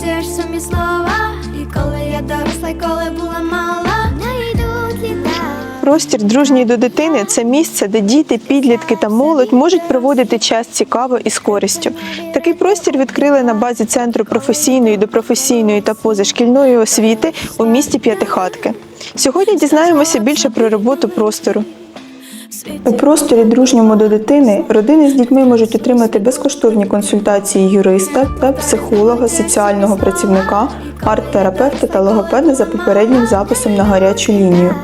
ж самі слова. І коли я доросла, і коли була мала, не йдуть літа. Простір дружній до дитини це місце, де діти, підлітки та молодь можуть проводити час цікаво і з користю. Такий простір відкрили на базі центру професійної, допрофесійної та позашкільної освіти у місті П'ятихатки. Сьогодні дізнаємося більше про роботу простору. У просторі дружньому до дитини родини з дітьми можуть отримати безкоштовні консультації юриста та психолога, соціального працівника, арт-терапевта та логопеда за попереднім записом на гарячу лінію.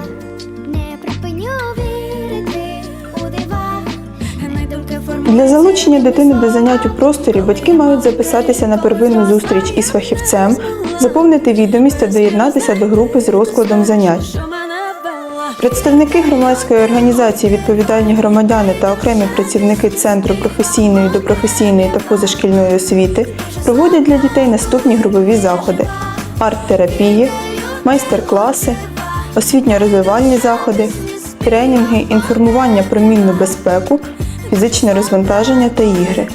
Для залучення дитини до занять у просторі батьки мають записатися на первинну зустріч із фахівцем, заповнити відомість та доєднатися до групи з розкладом занять. Представники громадської організації Відповідальні громадяни та окремі працівники Центру професійної, допрофесійної та позашкільної освіти проводять для дітей наступні групові заходи: арт-терапії, майстер-класи, освітньо-розвивальні заходи, тренінги, інформування про мінну безпеку, фізичне розвантаження та ігри.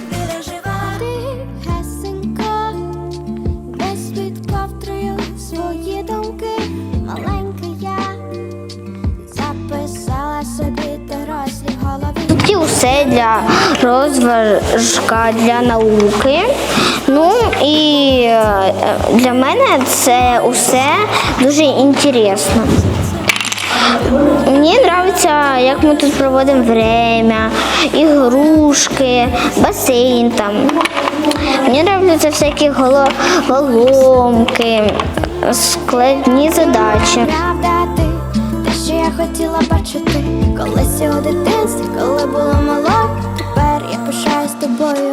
Усе для розважка, для науки. Ну і е, для мене це усе дуже інтересно. Мені подобається, як ми тут проводимо время, ігрушки, басейн там. Мені подобаються всякі голо- головоломки, складні задачі. Правда що я хотіла бачити, колись у дитинстві, коли була мала, тепер я пишаюсь тобою.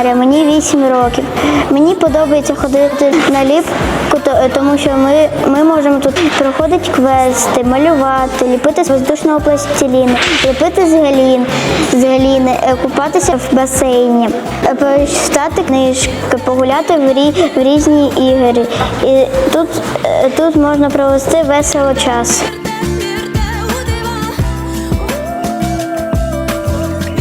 Я Варя, мені 8 років. Мені подобається ходити на ліпку, тому що ми, ми можемо тут проходити квести, малювати, ліпити з воздушного пластиліну, ліпити з галін, з галіни, е, купатися в басейні, е, почитати книжки, погуляти в, рі, в різні ігри. І тут, е, тут можна провести весело час.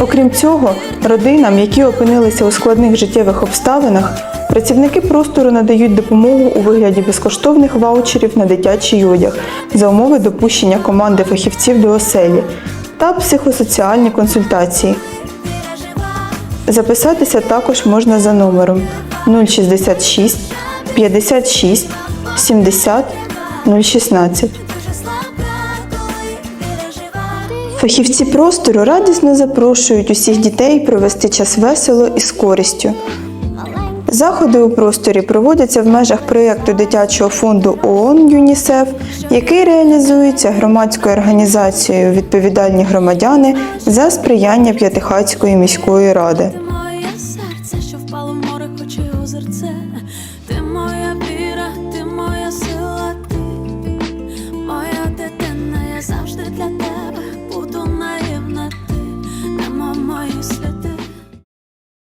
Окрім цього, родинам, які опинилися у складних життєвих обставинах, працівники простору надають допомогу у вигляді безкоштовних ваучерів на дитячий одяг за умови допущення команди фахівців до оселі та психосоціальні консультації. Записатися також можна за номером 066 56 70 016. Фахівці простору радісно запрошують усіх дітей провести час весело і з користю. Заходи у просторі проводяться в межах проєкту дитячого фонду ООН ЮНІСЕФ, який реалізується громадською організацією Відповідальні громадяни за сприяння П'ятихатської міської ради. Для тебе